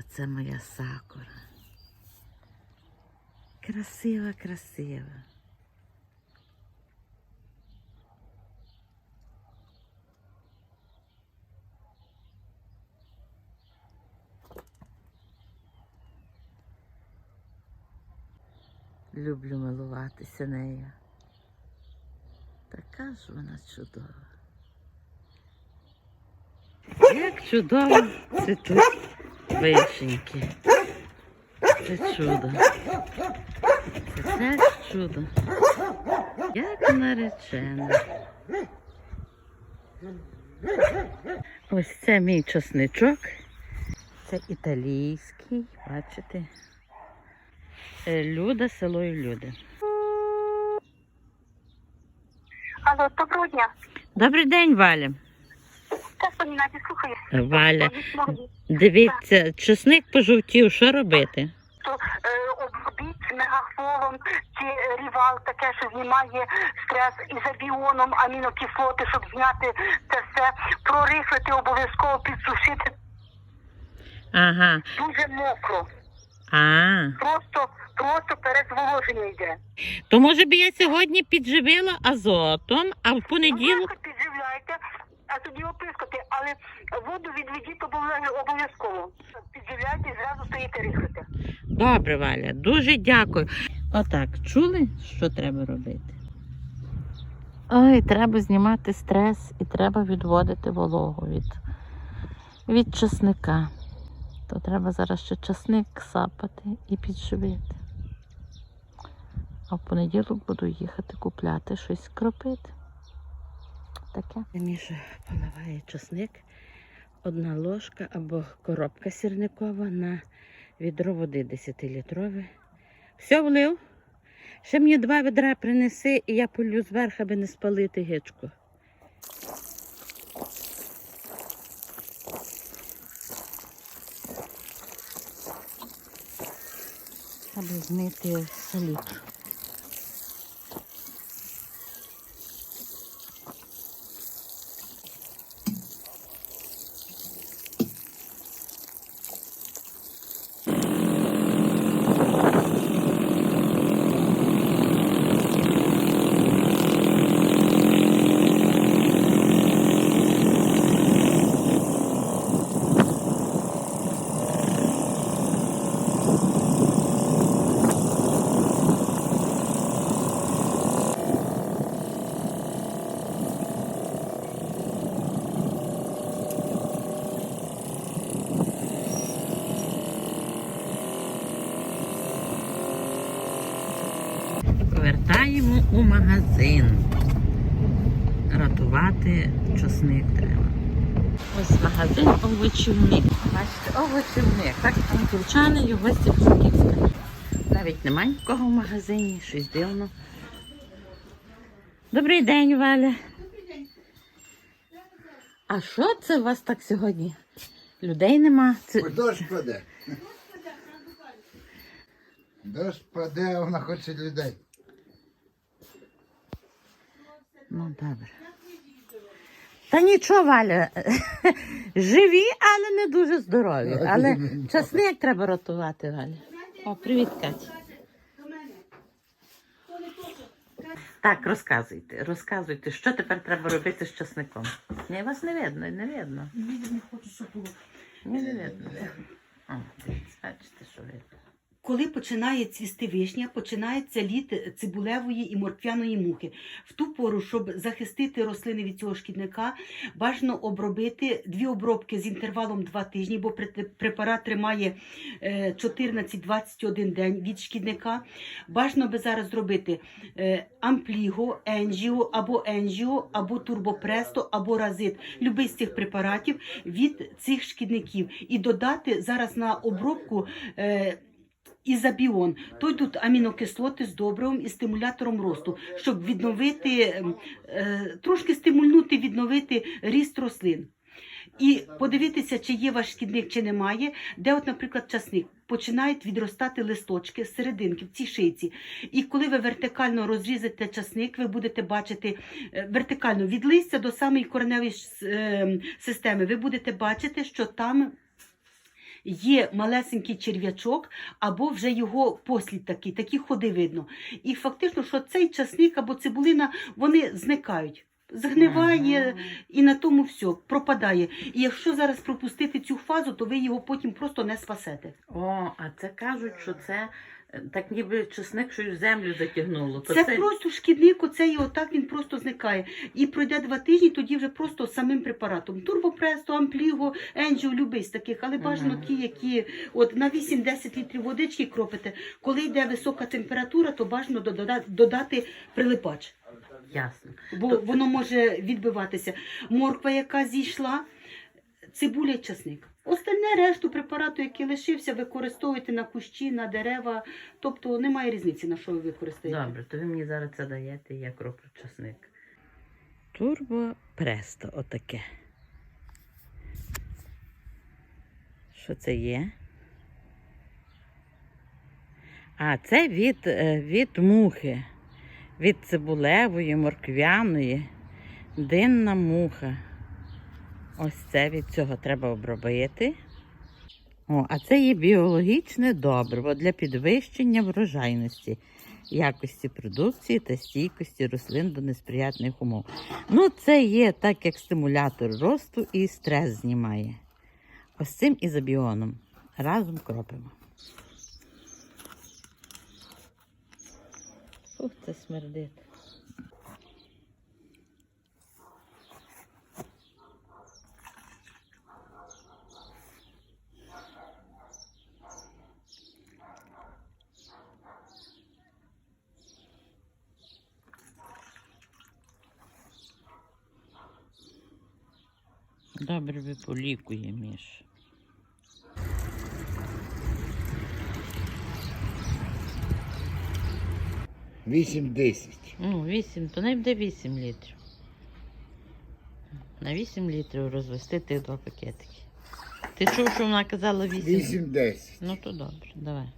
А це моя сакура. Красива, красива. Люблю милуватися нею. Така ж вона чудова. Як чудово цвітуть вишеньки. Це чудо. Це теж чудо. Як наречена. Ось це мій часничок. Це італійський, бачите. Е, Люда, село і люди. Алло, доброго дня. Добрий день, Валя. Так, пані Наді, слухаю. Е, Валя, дивіться, чесник пожовтів, що робити? То е, обробіть мегафолом чи е, рівал таке, що знімає стрес ізобіоном, амінокислоти, щоб зняти це все, прорихлити обов'язково підсушити Ага. дуже мокро. А. Просто, просто перезволоження йде. То може би я сьогодні підживила азотом, а в понеділок. Легко підживляйте, а тоді опискати, але воду відведіть обов'я- обов'язково. Підживляйте і зразу стоїте рихлити. Добре, Валя, дуже дякую. Отак, чули, що треба робити? Ой, треба знімати стрес і треба відводити вологу від, від часника. То треба зараз ще часник сапати і підживити. А в понеділок буду їхати купляти щось кропити. Таке. Міша поливає часник. Одна ложка або коробка сірникова на відро води 10-літрове. Все влив. Ще мені два відра принеси, і я полю зверху, аби не спалити гичку. Аби змити салітру. Повертаємо у магазин. Рятувати часник треба. Ось магазин овочівник. Бачите, овочівник. Так франківчани і гості Франківська. Навіть немає нікого в магазині, щось дивно. Добрий день, Валя. А що це у вас так сьогодні? Людей нема. Це... Дощ паде. Дощ паде, вона хоче людей. Ну, добре. Та нічого, Валя. Живі, але не дуже здорові. Але часник треба рятувати, Валя. О, привіт, Катя. Так, розказуйте, розказуйте, що тепер треба робити з часником. Ні, вас не видно, не видно. Не хочу, щоб було. Ні, не видно. О, дивіться, бачите, що видно. Коли починає цвісти вишня, починається літ цибулевої і морквяної мухи. В ту пору, щоб захистити рослини від цього шкідника, бажано обробити дві обробки з інтервалом 2 тижні, бо препарат тримає е, 14-21 день від шкідника. Бажано би зараз зробити е, ампліго, енжіо або енжіо, або турбопресто, або разит. Любий з цих препаратів від цих шкідників. І додати зараз на обробку. Е, Ізобіон. То йдуть амінокислоти з добривом і стимулятором росту, щоб відновити, ем, е, трошки стимульнути, відновити ріст рослин. І подивитися, чи є ваш шкідник, чи немає, де, от, наприклад, часник. Починають відростати листочки з серединки в цій шийці. І коли ви вертикально розрізаєте часник, ви будете бачити е, вертикально від листя до самої кореневої ем, системи, ви будете бачити, що там є малесенький черв'ячок, або вже його послід такий, такі ходи видно. І фактично, що цей часник або цибулина, вони зникають. Згниває і на тому все пропадає. І якщо зараз пропустити цю фазу, то ви його потім просто не спасете. О, а це кажуть, що це так ніби чесник щось в землю затягнуло. То Це просто шкідник, оцей отак він просто зникає. І пройде два тижні, тоді вже просто самим препаратом. Турбопресто, ампліго, енджіо, любий з таких, але бажано ті, які от на 8-10 літрів водички кропите. Коли йде висока температура, то бажано дода- додати прилипач, Ясно. бо воно може відбиватися. Морква, яка зійшла, цибуля і часник. Остальне решту препарату, який лишився, використовуєте на кущі, на дерева. Тобто немає різниці, на що ви використаєте. Добре, то ви мені зараз це даєте, я кроплю часник. Турбо престо отаке. Що це є? А, це від, е, від мухи. Від цибулевої, морквяної, динна муха. Ось це від цього треба обробити. О, а це є біологічне добриво для підвищення врожайності, якості продукції та стійкості рослин до несприятних умов. Ну, це є так, як стимулятор росту і стрес знімає. Ось цим ізобіоном. Разом кропимо. Ух, це смердить. Добре виполікує між. Вісім-десять. Ну, 8, то не буде 8 літрів. На 8 літрів розвести тих два пакетики. Ти чув, що вона казала 8? Вісім-десять. Ну то добре, давай.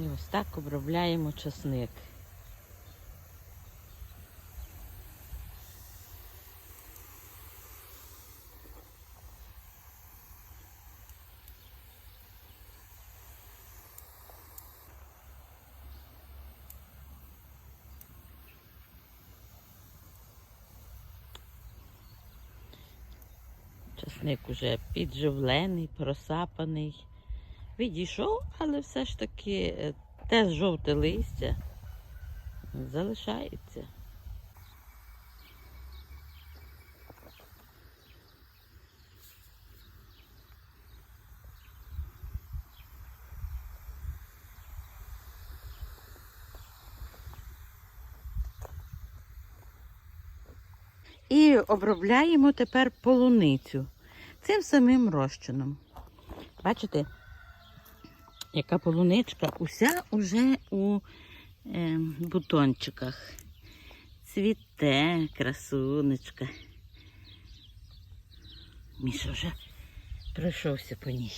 І ось так обробляємо часник. Часник уже підживлений, просапаний. Відійшов, але все ж таки е, те жовте листя залишається. І обробляємо тепер полуницю цим самим розчином. Бачите, яка полуничка уся уже у е, бутончиках. Цвіте, красунечка. Міша вже пройшовся по ній.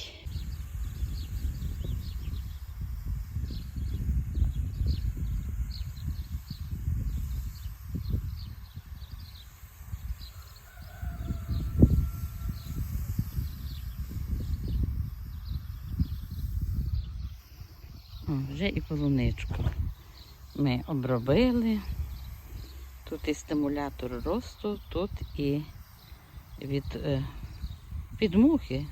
О, вже і полуничку ми обробили. Тут і стимулятор росту, тут і від, е, від мухи.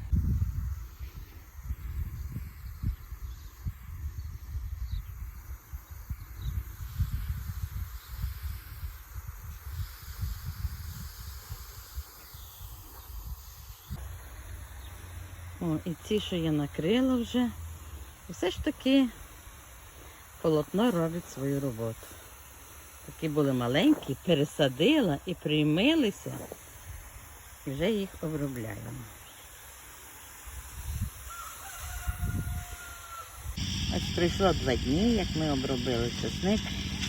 О, і ці, що я накрила вже, все ж таки полотно робить свою роботу. Такі були маленькі, пересадила і приймилися, і вже їх обробляємо. Ось пройшло два дні, як ми обробили чесник.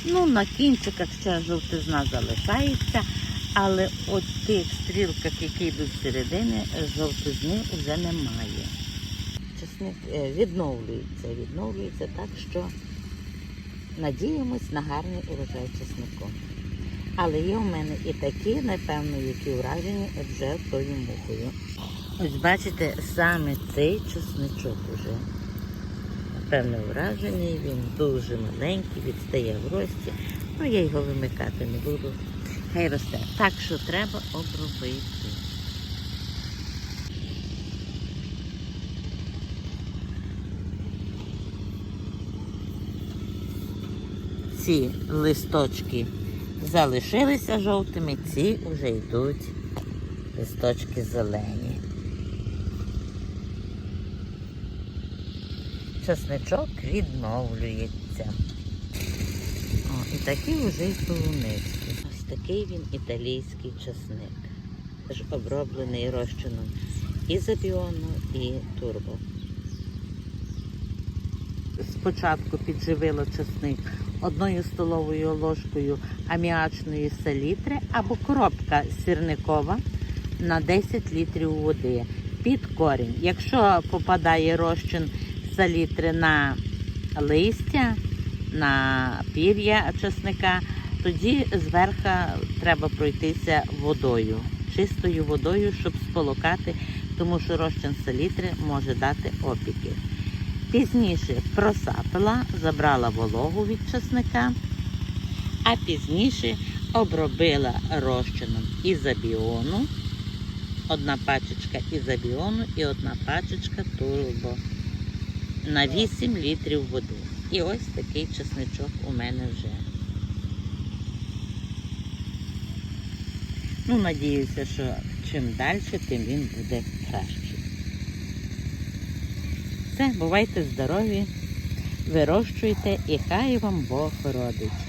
Ну, на кінчиках ще жовтизна залишається, але от тих стрілках, які йдуть середини, жовтизни вже немає. Чесник е, відновлюється, відновлюється так, що надіємось на гарний урожай чеснику. Але є в мене і такі, напевно, які вражені вже тою мухою. Ось бачите, саме цей чесничок уже. Напевно, вражений, він дуже маленький, відстає в рості. Ну, я його вимикати не буду. Хай росте. Так що треба обробити. Ці листочки залишилися жовтими, ці вже йдуть листочки зелені. Часничок відновлюється. О, і такий вже й полуницький. Ось такий він італійський часник. Теж оброблений розчином ізобіону і турбо. Спочатку підживила часник одною столовою ложкою аміачної селітри або коробка сірникова на 10 літрів води під корінь. Якщо попадає розчин салітри на листя, на пір'я часника, тоді зверху треба пройтися водою, чистою водою, щоб сполокати, тому що розчин салітри може дати опіки. Пізніше просапила, забрала вологу від часника, а пізніше обробила розчином ізобіону, одна пачечка ізобіону і одна пачечка турбо на 8 літрів води. І ось такий чесничок у мене вже. Ну, надіюся, що чим далі, тим він буде кращий. Все, бувайте здорові, вирощуйте і хай вам Бог родить.